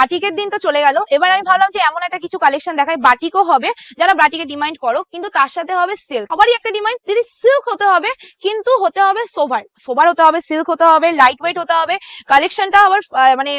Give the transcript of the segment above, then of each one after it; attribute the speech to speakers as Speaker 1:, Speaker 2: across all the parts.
Speaker 1: বাটিকের দিন তো চলে গেল। এবার আমি ভাবলাম যে এমন একটা কিছু কালেকশন দেখাই, বাটিকও হবে, যারা বাটিকে ডিমান্ড করো, কিন্তু তার সাথে হবে সিল্ক সবারই একটা ডিমান্ড দিদি সিল্ক হতে হবে, কিন্তু হতে হবে সোভার সোভার হতে হবে সিল্ক হতে হবে লাইট ওয়েট হতে হবে কালেকশনটা আবার মানে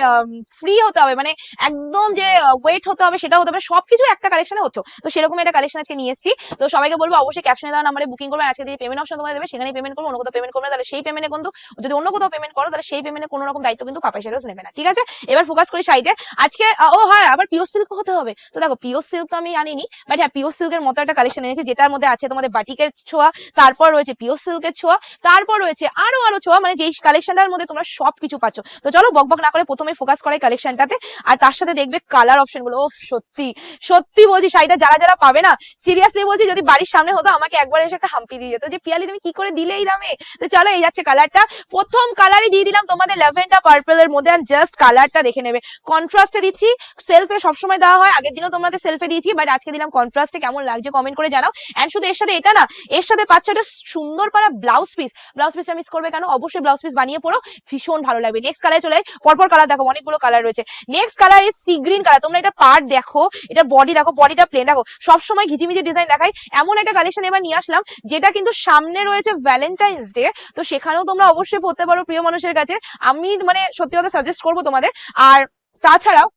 Speaker 1: ফ্রি হতে হবে মানে একদম যে ওয়েট হতে হবে সেটা হতে হবে, সবকিছু একটা কালেকশনে হতো। তো সেরকম একটা কালেকশন আজকে নিয়ে এসেছি। তো সবাইকে বলব, অবশ্যই ক্যাপশনে দেওয়া নাম্বারে বুকিং করবেন আজকে যে পেমেন্ট অপশন তোমাদের দেবে সেখানে পেমেন্ট করব, অন্য কোথাও পেমেন্ট করবে তাহলে সেই পেমেন্টে কিন্তু, যদি অন্য কোথাও পেমেন্ট করো, তাহলে সেই পেমেন্টে কোনো রকম দায়িত্ব কিন্তু পাপাই সেরোজ নেবে না, ঠিক আছে? এবার ফোকাস করি সাইডে আজকে ও হ্যাঁ আবার পিওর সিল্ক হতে হবে। তো দেখো পিওর সিল্ক তো আমি আনিনি বাট হ্যাঁ পিওর সিল্কের মতো একটা কালেকশন এনেছি, যেটার মধ্যে আছে তোমাদের বাটিকের ছোঁয়া, তারপর রয়েছে পিওর সিল্কের ছোঁয়া, তারপর রয়েছে আরও আরও ছোঁয়া মানে যেই কালেকশনটার মধ্যে তোমরা সবকিছু পাচ্ছ। তো চলো বকবক না করে প্রথমে ফোকাস করাই কালেকশনটাতে আর তার সাথে দেখবে কালার অপশনগুলো। ও সত্যি সত্যি বলছি, শাড়িটা যারা যারা পাবে না সিরিয়াসলি বলছি, যদি বাড়ির সামনে হতো, আমাকে একবার এসে একটা হাম্পি দিয়ে যেত যে, পিয়ালি, তুমি কি করে দিলে এই দামে? তো চলো, এই যাচ্ছে কালারটা প্রথম কালারই দিয়ে দিলাম তোমাদের ল্যাভেন্ডার পার্পল এর মধ্যে জাস্ট কালারটা দেখে নেবে। কন্ট্রাস্টে দিচ্ছি। সেলফে সবসময় দেওয়া হয়। আগের দিনও তোমাদের সেলফে দিয়েছি বাট আজকে দিলাম কন্ট্রাস্টে কেমন লাগছে কমেন্ট করে জানাও। এন্ড শুধু এর সাথে এটা না, এর সাথে পাচ্ছ একটা সুন্দর পারা ব্লাউজ পিস ব্লাউজ পিসটা মিস করবে কেন? অবশ্যই ব্লাউজ পিস বানিয়ে পড়ো। ভীষণ ভালো লাগবে। নেক্সট কালার চলে পরপর কালার দেখো, অনেকগুলো কালার রয়েছে। Next colour is sea green colour তোমরা এটা পার্ট দেখো, এটা বডি দেখো বডিটা প্লেন দেখো। সবসময় ঘিচিমিচি ডিজাইন দেখাই এমন একটা কালেকশন এবার নিয়ে আসলাম, যেটা কিন্তু সামনে রয়েছে ভ্যালেন্টাইন্স ডে তো সেখানেও তোমরা অবশ্যই পড়তে পারো প্রিয় মানুষের কাছে। আমি মানে সত্যি কথা সাজেস্ট করব তোমাদের। আর তাছাড়াও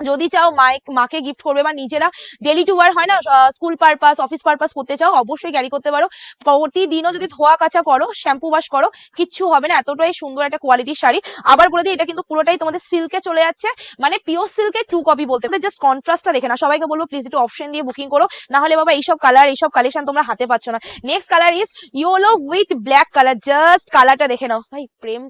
Speaker 1: যদি চাও মাইক মাকে গিফট করবে বা নিজেরা ডেলি টু ওয়ার হয় না স্কুল পারপাস অফিস পারপাস করতে চাও অবশ্যই ক্যারি করতে পারো। প্রতিদিনও যদি ধোয়া কাচা করো শ্যাম্পু ওয়াশ করো কিচ্ছু হবে না এতটাই সুন্দর একটা কোয়ালিটির শাড়ি। আবার বলে দিই এটা কিন্তু পুরোটাই তোমাদের সিল্কে চলে যাচ্ছে মানে পিওর সিল্কের টু কপি বলতে জাস্ট কন্ট্রাস্টটা দেখে না সবাইকে বলব প্লিজ একটু অপশন দিয়ে বুকিং করো। না হলে বাবা এইসব কালার এইসব কালেকশন তোমরা হাতে পাচ্ছ না। Next colour is yellow with black colour just কালারটা দেখে নাও। ভাই প্রেম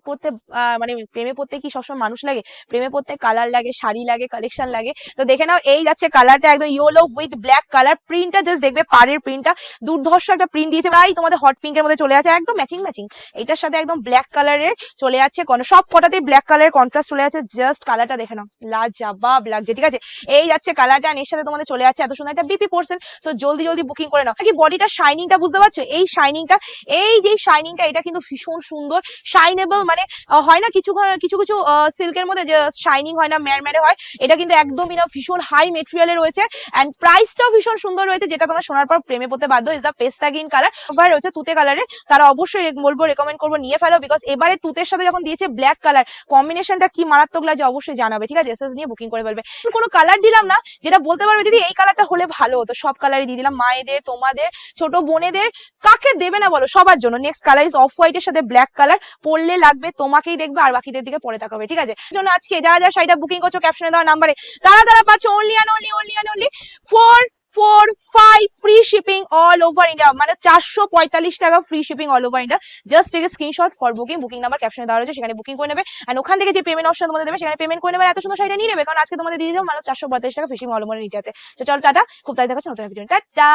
Speaker 1: আহ, মানে প্রেমে পড়তে কি সবসময় মানুষ লাগে? প্রেমে পড়তে কালার লাগে শাড়ি লাগে কালেকশন লাগে। তো দেখে নাও, এই যাচ্ছে কালারটা একদম ইয়েলো উইথ ব্ল্যাক কালার প্রিন্টটা জাস্ট দেখবে পাড়ের প্রিন্টটা দুর্ধর্ষ একটা প্রিন্ট দিয়েছে। প্রায় তোমাদের হট পিঙ্কের মধ্যে চলে আছে। একদম ম্যাচিং ম্যাচিং এটার সাথে একদম ব্ল্যাক কালারের চলে কোন সব কটাতেই ব্ল্যাক কালারের কন্ট্রাস্ট চলে যাচ্ছে জাস্ট কালারটা দেখে নাও। লাজবাব লাগছে, ঠিক আছে? এই যাচ্ছে কালারটা এর সাথে তোমাদের চলে যাচ্ছে এত সুন্দর একটা বিপি পোর্সেন সো জলদি জলদি বুকিং করে নাও। কি বডিটা শাইনিংটা বুঝতে পারছ? এই শাইনিংটা এই যে শাইনিংটা এটা কিন্তু ভীষণ সুন্দর। শাইনেবল মানে হয় না কিছু কিছু কিছু সিল্কের মধ্যে যে শাইনিং হয় না ম্যারম্যারে হয়, এটা কিন্তু একদমই না। ভীষণ হাই মেটেরিয়ালে রয়েছে এন্ড প্রাইসটাও ভীষণ সুন্দর রয়েছে, যেটা তোমরা শোনার পর প্রেমে পড়তে বাধ্য ইজ দ্য পেস্তা গ্রিন কালার ওভার রয়েছে তুতে কালারের তারা অবশ্যই বলব রেকমেন্ড করব, নিয়ে ফেলো বিকজ এবারে তুতের সাথে যখন দিয়েছে ব্ল্যাক কালার কম্বিনেশনটা কি মারাত্মক লাগে অবশ্যই জানাবে, ঠিক আছে? এসএস নিয়ে বুকিং করে ফেলবে। কোনো কালার দিলাম না, যেটা বলতে পারবে, দিদি, এই কালারটা হলে ভালো হতো। সব কালারই দিয়ে দিলাম, মায়েদের, তোমাদের, ছোট বোনেদের, কাকে দেবে না বলো, সবার জন্য। নেক্সট কালার ইজ অফ হোয়াইটের সাথে ব্ল্যাক কালার পরলে লাগবে, তোমাকেই দেখবে, আর বাকিদের দিকে পরে তাকাবে ঠিক আছে? জন্য আজকে যারা যারা শাড়িটা বুকিং করছ ক্যাপশনে দেওয়া নাম্বারে তারা তারা পাচ্ছে only and only only and only four four five free shipping all over India মানে চারশো পঁয়তাল্লিশ টাকা free shipping all over India just take screenshot for booking booking number ক্যাপশনে দেওয়া রয়েছে, সেখানে বুকিং করে নেবে। অ্যান্ড ওখান থেকে যে পেমেন্ট অপশন তোমাদের দেবে, সেখানে পেমেন্ট করে নেবে এত সুন্দর শাড়িটা নিয়ে নেবে। কারণ আজকে তোমাদের দিয়ে দেবো মানে চারশো পঁয়তাল্লিশ টাকা ফ্রি শিপিং অল ওভার ইন্ডিয়াতে চলো, টাটা। খুব তাড়াতাড়ি দেখাচ্ছে নতুন টাটা।